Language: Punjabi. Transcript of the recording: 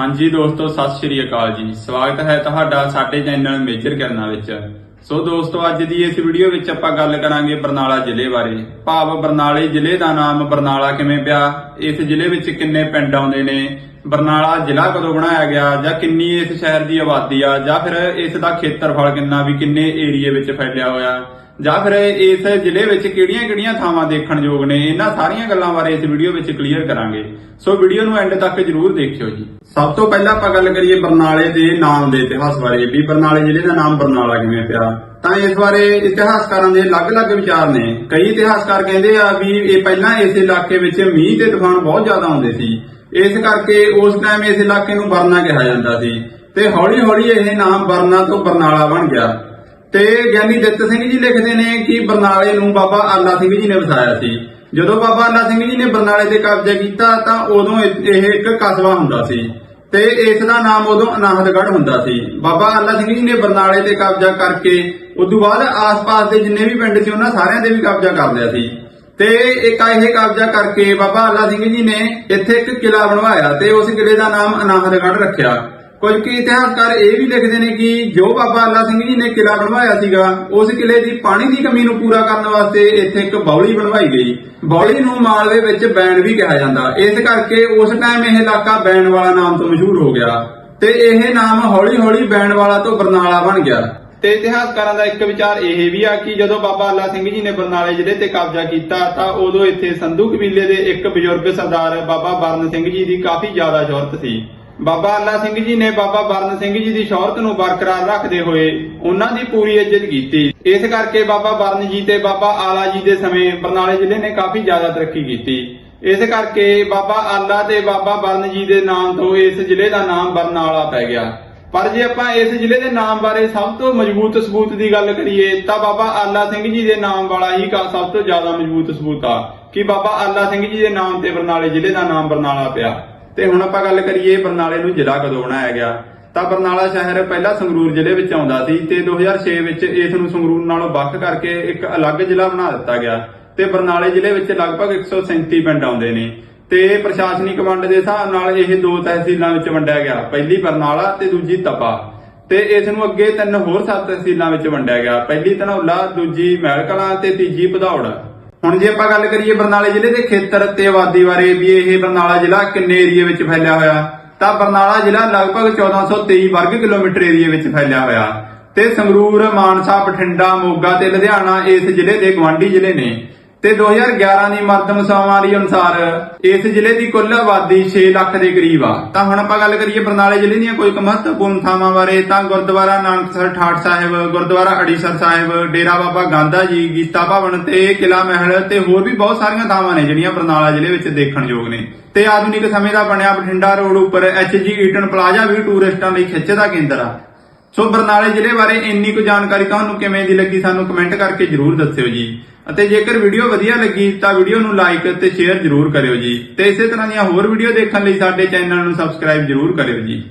ਹਾਂਜੀ ਦੋਸਤੋ, ਸਤਿ ਸ਼੍ਰੀ ਅਕਾਲ ਜੀ। ਸਵਾਗਤ ਹੈ ਤੁਹਾਡਾ ਸਾਡੇ ਚੈਨਲ ਮੇਜਰ ਕਿਰਨਾਂ ਵਿੱਚ। ਸੋ ਦੋਸਤੋ, ਅੱਜ ਦੀ ਇਸ ਵੀਡੀਓ ਵਿੱਚ ਆਪਾਂ ਗੱਲ ਕਰਾਂਗੇ ਬਰਨਾਲਾ ਜ਼ਿਲ੍ਹੇ ਬਾਰੇ। ਭਾਵ ਬਰਨਾਲੇ ਜ਼ਿਲ੍ਹੇ ਦਾ ਨਾਮ ਬਰਨਾਲਾ ਕਿਵੇਂ ਪਿਆ? ਇਸ ਜ਼ਿਲ੍ਹੇ ਵਿੱਚ ਕਿੰਨੇ ਪਿੰਡ ਆਉਂਦੇ ਨੇ? ਬਰਨਾਲਾ ਜ਼ਿਲ੍ਹਾ ਕਦੋਂ ਬਣਾਇਆ ਗਿਆ? ਜਾਂ ਕਿੰਨੀ ਇਸ ਸ਼ਹਿਰ ਦੀ ਆਬਾਦੀ ਆ? ਜਾਂ ਫਿਰ ਇਸ ਦਾ ਖੇਤਰਫਲ ਕਿੰਨਾ? ਵੀ ਕਿੰਨੇ ਏਰੀਏ ਵਿੱਚ ਫੈਲਿਆ ਹੋਇਆ? ਜਾਂ ਫਿਰ ਇਸ ਜ਼ਿਲ੍ਹੇ ਵਿੱਚ ਕਿਹੜੀਆਂ-ਕਿਹੜੀਆਂ ਥਾਵਾਂ ਦੇਖਣ ਯੋਗ ਨੇ, ਇਹਨਾਂ ਸਾਰੀਆਂ ਗੱਲਾਂ ਬਾਰੇ ਇਸ ਵੀਡੀਓ ਵਿੱਚ ਕਲੀਅਰ ਕਰਾਂਗੇ। ਸੋ ਵੀਡੀਓ ਨੂੰ ਐਂਡ ਤੱਕ ਜਰੂਰ ਦੇਖਿਓ ਜੀ। ਸਭ ਤੋਂ ਪਹਿਲਾਂ ਆਪਾਂ ਗੱਲ ਕਰੀਏ ਬਰਨਾਲੇ ਦੇ ਨਾਮ ਦੇ ਇਤਿਹਾਸ ਬਾਰੇ, ਵੀ ਬਰਨਾਲੇ ਜ਼ਿਲ੍ਹੇ ਦਾ ਨਾਮ ਬਰਨਾਲਾ ਕਿਵੇਂ ਪਿਆ? ਤਾਂ ਇਸ ਬਾਰੇ ਇਤਿਹਾਸਕਾਰਾਂ ਦੇ ਅਲੱਗ-ਅਲੱਗ ਵਿਚਾਰ ਨੇ। ਕਈ ਇਤਿਹਾਸਕਾਰ ਕਹਿੰਦੇ ਆ ਵੀ ਇਹ ਪਹਿਲਾਂ ਇਸ ਇਲਾਕੇ ਵਿੱਚ ਮੀਂਹ ਤੇ ਤੂਫਾਨ ਬਹੁਤ ਜ਼ਿਆਦਾ ਆਉਂਦੇ ਸੀ। ਇਸ ਕਰਕੇ ਉਸ ਟਾਈਮ ਇਸ ਇਲਾਕੇ ਨੂੰ ਬਰਨਾ ਕਿਹਾ ਜਾਂਦਾ ਸੀ। ਤੇ ਹੌਲੀ-ਹੌਲੀ ਇਹ ਨਾਮ ਬਰਨਾ ਤੋਂ ਬਰਨਾਲਾ ਬਣ ਗਿਆ। ਤੇ ਗਿਆਨੀ ਦਿੱਤ ਸਿੰਘ ਜੀ ਲਿਖਦੇ ਨੇ ਕਿ ਬਰਨਾਲੇ ਨੂੰ ਬਾਬਾ ਆਲਾ ਸਿੰਘ ਜੀ ਨੇ ਵਸਾਇਆ ਸੀ। ਜਦੋਂ ਬਾਬਾ ਆਲਾ ਸਿੰਘ ਜੀ ਨੇ ਬਰਨਾਲੇ ਤੇ ਕਬਜ਼ਾ ਕੀਤਾ, ਤਾਂ ਉਦੋਂ ਇਹ ਇੱਕ ਕਸਬਾ ਹੁੰਦਾ ਸੀ ਤੇ ਇਸ ਦਾ ਨਾਮ ਉਦੋਂ ਅਨਾਹਦਗੜ੍ਹ ਹੁੰਦਾ ਸੀ। ਬਾਬਾ ਆਲਾ ਸਿੰਘ ਜੀ ਨੇ ਬਰਨਾਲੇ ਤੇ ਕਬਜ਼ਾ ਕਰਕੇ, ਉਦੋਂ ਬਾਅਦ ਆਸ-ਪਾਸ ਦੇ ਜਿੰਨੇ ਵੀ ਪਿੰਡ ਸੀ, ਉਹਨਾਂ ਸਾਰਿਆਂ ਦੇ ਵੀ ਕਬਜ਼ਾ ਕਰ ਲਿਆ ਸੀ। ਤੇ ਇੱਕ ਇਹ ਕਬਜ਼ਾ ਕਰਕੇ ਬਾਬਾ ਆਲਾ ਸਿੰਘ ਜੀ ਨੇ ਇੱਥੇ ਇੱਕ ਕਿਲਾ ਬਣਵਾਇਆ ਤੇ ਉਸ ਕਿਲੇ ਦਾ ਨਾਮ ਅਨਾਹਦਗੜ੍ਹ ਰੱਖਿਆ। ਕੁਝ ਕਿ ਇਤਿਹਾਸਕਾਰ ਇਹ ਵੀ ਲਿਖਦੇ ਨੇ ਕਿ ਜੋ ਬਾਬਾ ਅੱਲਾ ਸਿੰਘ ਜੀ ਨੇ ਕਿਲਾ ਬਣਵਾਇਆ ਸੀਗਾ, ਉਸ ਕਿਲੇ ਦੀ ਪਾਣੀ ਦੀ ਕਮੀ ਨੂੰ ਪੂਰਾ ਕਰਨ ਵਾਸਤੇ ਇੱਥੇ ਇੱਕ ਬੌਲੀ ਬਣਵਾਈ ਗਈ। ਬੌਲੀ ਨੂੰ ਮਾਲਵੇ ਵਿੱਚ ਬੈਣ ਵੀ ਕਿਹਾ ਜਾਂਦਾ। ਇਸ ਕਰਕੇ ਉਸ ਟਾਈਮ ਇਹ ਇਲਾਕਾ ਬੈਣ ਵਾਲਾ ਨਾਮ ਤੋਂ ਮਸ਼ਹੂਰ ਹੋ ਗਿਆ ਤੇ ਇਹ ਨਾਮ ਹੌਲੀ-ਹੌਲੀ ਬੈਣ ਵਾਲਾ ਤੋਂ ਬਰਨਾਲਾ ਬਣ ਗਿਆ। ਤੇ ਇਤਿਹਾਸਕਾਰਾਂ ਦਾ ਇੱਕ ਵਿਚਾਰ ਇਹ ਵੀ ਆ ਕਿ ਜਦੋਂ ਬਾਬਾ ਅੱਲਾ ਸਿੰਘ ਜੀ ਨੇ ਬਰਨਾਲੇ ਜ਼ਿਲ੍ਹੇ ਤੇ ਕਬਜ਼ਾ ਕੀਤਾ, ਤਾਂ ਉਦੋਂ ਇੱਥੇ ਸੰਧੂ ਕਬੀਲੇ ਦੇ ਇੱਕ ਬਜ਼ੁਰਗ ਸਰਦਾਰ ਬਾਬਾ ਬਰਨ ਸਿੰਘ ਜੀ ਦੀ ਕਾਫੀ ਜ਼ਿਆਦਾ ਸ਼ੋਹਰਤ ਸੀ। ਬਾਬਾ ਅੱਲਾ ਸਿੰਘ ਜੀ ਨੇ ਬਾਬਾ ਬਰਨ ਸਿੰਘ ਜੀ ਦੀ ਸ਼ੌਹਰਤ ਨੂੰ ਬਰਕਰਾਰ ਰੱਖਦੇ ਹੋਏ ਉਹਨਾਂ ਦੀ ਪੂਰੀ ਇੱਜ਼ਤ ਕੀਤੀ। ਇਸ ਕਰਕੇ ਬਾਬਾ ਬਰਨ ਜੀ ਤੇ ਬਾਬਾ ਆਲਾ ਜੀ ਦੇ ਸਮੇਂ ਬਰਨਾਲੇ ਜ਼ਿਲ੍ਹੇ ਨੇ ਕਾਫੀ ਜ਼ਿਆਦਾ ਤਰੱਕੀ ਕੀਤੀ। ਇਸ ਕਰਕੇ ਬਾਬਾ ਆਲਾ ਤੇ ਬਾਬਾ ਬਰਨ ਜੀ ਦੇ ਨਾਮ ਤੋਂ ਇਸ ਜ਼ਿਲ੍ਹੇ ਦਾ ਨਾਮ ਬਰਨਾਲਾ ਪੈ ਗਿਆ। ਪਰ ਜੇ ਆਪਾਂ ਇਸ ਜ਼ਿਲ੍ਹੇ ਦੇ ਨਾਮ ਬਾਰੇ ਸਭ ਤੋਂ ਮਜ਼ਬੂਤ ਸਬੂਤ ਦੀ ਗੱਲ ਕਰੀਏ, ਤਾਂ ਬਾਬਾ ਆਲਾ ਸਿੰਘ ਜੀ ਦੇ ਨਾਮ ਵਾਲਾ ਹੀ ਸਭ ਤੋਂ ਜ਼ਿਆਦਾ ਮਜ਼ਬੂਤ ਸਬੂਤ ਆ ਕਿ ਬਾਬਾ ਆਲਾ ਸਿੰਘ ਜੀ ਦੇ ਨਾਮ ਤੇ ਬਰਨਾਲੇ ਜ਼ਿਲ੍ਹੇ ਦਾ ਨਾਮ ਬਰਨਾਲਾ ਪਿਆ। ਤੇ ਹੁਣ ਆਪਾਂ ਗੱਲ ਕਰੀਏ ਬਰਨਾਲੇ ਨੂੰ ਜ਼ਿਲ੍ਹਾ ਕਦੋਂ ਬਣਾਇਆ ਗਿਆ? ਤਾਂ ਬਰਨਾਲਾ ਸ਼ਹਿਰ ਪਹਿਲਾਂ ਸੰਗਰੂਰ ਜ਼ਿਲ੍ਹੇ ਵਿੱਚ ਆਉਂਦਾ ਸੀ ਤੇ 2006 ਵਿੱਚ ਇਸ ਨੂੰ ਸੰਗਰੂਰ ਨਾਲੋਂ ਵੱਖ ਕਰਕੇ ਇੱਕ ਅਲੱਗ ਜ਼ਿਲ੍ਹਾ ਬਣਾ ਦਿੱਤਾ ਗਿਆ ਤੇ ਬਰਨਾਲੇ ਜ਼ਿਲ੍ਹੇ ਵਿੱਚ ਲਗਭਗ 137 ਪਿੰਡ ਆਉਂਦੇ ਨੇ ਤੇ ਪ੍ਰਸ਼ਾਸਨਿਕ ਵੰਡ ਦੇ ਹਿਸਾਬ ਨਾਲ ਇਹ ਦੋ ਤਹਿਸੀਲਾਂ ਵਿੱਚ ਵੰਡਿਆ ਗਿਆ, ਪਹਿਲੀ ਬਰਨਾਲਾ ਤੇ ਦੂਜੀ ਤਪਾ। ਤੇ ਇਸ ਨੂੰ ਅੱਗੇ ਤਿੰਨ ਹੋਰ ਸੱਤ ਤਹਿਸੀਲਾਂ ਵਿੱਚ ਵੰਡਿਆ ਗਿਆ, ਪਹਿਲੀ ਧਨੌਲਾ, ਦੂਜੀ ਮਹਿਲ ਕਲਾਂ ਤੇ ਤੀਜੀ ਭਦੌੜ। ਹੁਣ ਜੇ ਆਪਾਂ ਗੱਲ ਕਰੀਏ ਬਰਨਾਲੇ ਜ਼ਿਲ੍ਹੇ ਦੇ ਖੇਤਰ ਤੇ ਆਬਾਦੀ ਬਾਰੇ ਵੀ ਇਹ ਬਰਨਾਲਾ ਜ਼ਿਲ੍ਹਾ ਕਿੰਨੇ ਏਰੀਏ ਵਿੱਚ ਫੈਲਿਆ ਹੋਇਆ, ਤਾਂ ਬਰਨਾਲਾ ਜ਼ਿਲ੍ਹਾ ਲਗਭਗ 1423 ਵਰਗ ਕਿਲੋਮੀਟਰ ਏਰੀਏ ਵਿੱਚ ਫੈਲਿਆ ਹੋਇਆ ਤੇ ਸੰਗਰੂਰ, ਮਾਨਸਾ, ਬਠਿੰਡਾ, ਮੋਗਾ ਤੇ ਲੁਧਿਆਣਾ ਇਸ ਜ਼ਿਲ੍ਹੇ ਦੇ ਗਵਾਂਢੀ ਜ਼ਿਲ੍ਹੇ ਨੇ। ਤੇ 2011 ਦੀ ਮਰਦਮਸ਼ੁਮਾਰੀ ਅਨੁਸਾਰ ਇਸ ਜ਼ਿਲ੍ਹੇ ਦੀ ਕੁੱਲ ਆਬਾਦੀ 6 ਲੱਖ ਦੇ ਕਰੀਬ ਆ। ਤਾਂ ਹੁਣ ਆਪਾਂ ਗੱਲ ਕਰੀਏ ਬਰਨਾਲੇ ਜ਼ਿਲ੍ਹੇ ਦੀਆਂ ਕੋਈ ਮਹੱਤਵਪੂਰਨ ਥਾਵਾਂ ਬਾਰੇ, ਤਾਂ ਗੁਰਦੁਆਰਾ ਨਾਨਕਸਰ ਠਾਠ ਸਾਹਿਬ, ਗੁਰਦੁਆਰਾ ਅੜੀਸਰ ਸਾਹਿਬ, ਡੇਰਾ ਬਾਬਾ ਗਾਂਧਾ ਜੀ, ਗੀਤਾ ਭਵਨ ਤੇ ਕਿਲਾ ਮਹਿਲ ਤੇ ਹੋਰ ਵੀ ਬਹੁਤ ਸਾਰੀਆਂ ਥਾਵਾਂ ਨੇ ਜਿਹੜੀਆਂ ਬਰਨਾਲਾ ਜ਼ਿਲ੍ਹੇ ਵਿੱਚ ਦੇਖਣਯੋਗ ਨੇ। ਤੇ ਆਧੁਨਿਕ ਸਮੇਂ ਦਾ ਬਣਿਆ ਬਠਿੰਡਾ ਰੋਡ ਉੱਪਰ ਐਚਜੀ ਈਟਨ ਪਲਾਜ਼ਾ ਵੀ ਟੂਰਿਸਟਾਂ ਲਈ ਖਿੱਚ ਦਾ ਕੇਂਦਰ ਆ। ਸੋ ਬਰਨਾਲੇ ਜ਼ਿਲ੍ਹੇ ਬਾਰੇ ਇੰਨੀ ਕੁ ਜਾਣਕਾਰੀ ਤੁਹਾਨੂੰ ਕਿਵੇਂ ਦੀ ਲੱਗੀ ਸਾਨੂੰ ਕਮੈਂਟ ਕਰਕੇ ਜਰੂਰ ਦੱਸਿਓ ਜੀ। ਅਤੇ ਜੇਕਰ ਵੀਡੀਓ ਵਧੀਆ ਲੱਗੀ ਤਾਂ ਵੀਡੀਓ ਨੂੰ ਲਾਈਕ ਤੇ ਸ਼ੇਅਰ ਜਰੂਰ ਕਰਿਓ ਜੀ। ਤੇ ਇਸੇ ਤਰ੍ਹਾਂ ਦੀਆਂ ਹੋਰ ਵੀਡੀਓ ਦੇਖਣ ਲਈ ਸਾਡੇ ਚੈਨਲ ਨੂੰ ਸਬਸਕ੍ਰਾਈਬ ਜਰੂਰ ਕਰਿਓ ਜੀ।